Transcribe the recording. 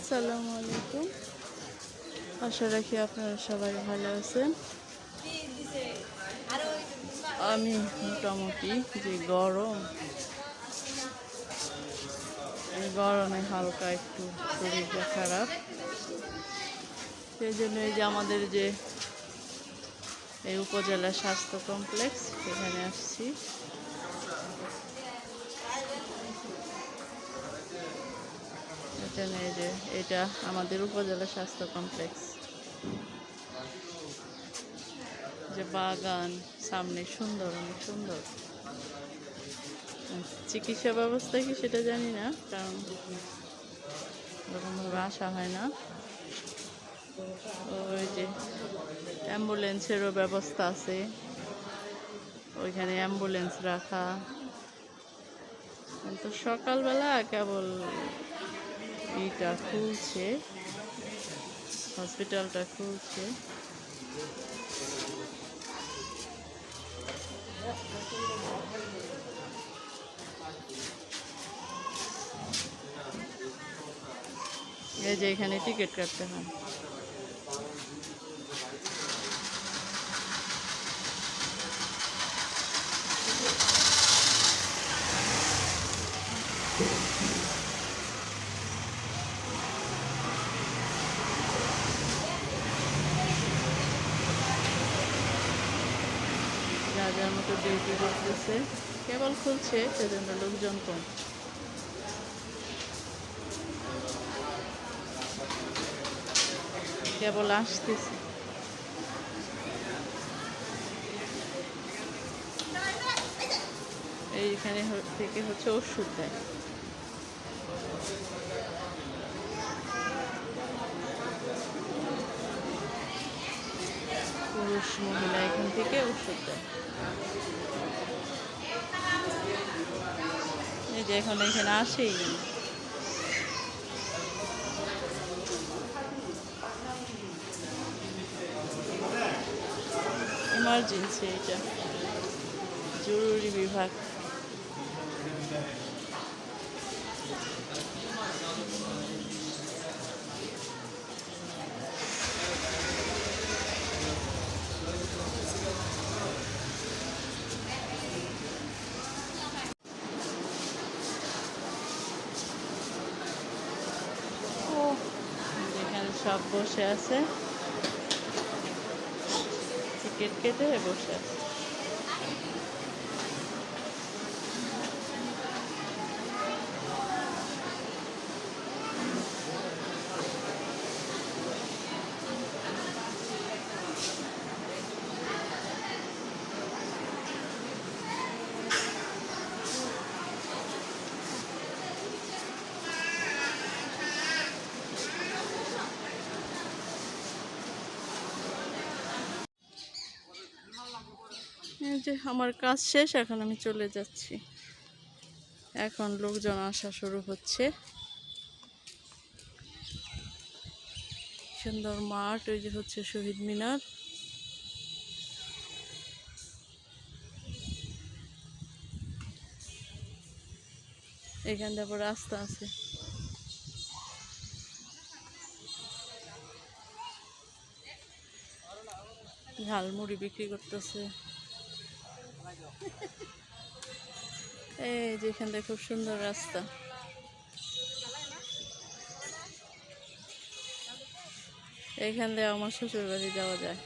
আসসালামু আলাইকুম। আশা রাখি আপনারা সবাই ভালো আছেন। আমি মোটামুটি যে গরম গরমে হালকা একটু শরীরটা খারাপ। সেই জন্য এই যে আমাদের যে এই উপজেলা স্বাস্থ্য কমপ্লেক্স, সেখানে আসছি। এখানে এই যে এটা আমাদের উপজেলা স্বাস্থ্য কমপ্লেক্স। যে বাগান, সামনে সুন্দর, অনেক সুন্দর। চিকিৎসা ব্যবস্থা কি সেটা জানি না, কারণ ওরকমভাবে আসা হয় না। ওই যে অ্যাম্বুলেন্সেরও ব্যবস্থা আছে। ওইখানে অ্যাম্বুলেন্স রাখা। কিন্তু সকালবেলা কেবল ইটা খুলছে হসপিটালটা খুলছে। এই যে এখানে টিকিট কাটতে হয়। যার মতো ডিউটি করতেছে। কেবল খুলছে সেজন্য লোকজন কম। কেবল আসতেছে। এইখানে থেকে হচ্ছে ওষুধ দেয়। পুরুষ মহিলা থেকে ওষুধ দেয়। এই যে এখন এখানে আসেই। ইমার্জেন্সি এটা। জরুরি বিভাগ। সব বসে আছে। টিকিট কেটে বসে আছে। যে আমার কাজ শেষ, এখন আমি চলে যাচ্ছি। এখন লোকজন আসা শুরু হচ্ছে। সুন্দর মাঠ ওই যে হচ্ছে শহীদ মিনার। এখান থেকে রাস্তা আছে। ঝালমুড়ি বিক্রি করতেছে। এই যেখানটা খুব সুন্দর রাস্তা এখান দিয়ে আমার শ্বশুর বাড়ি যাওয়া যায়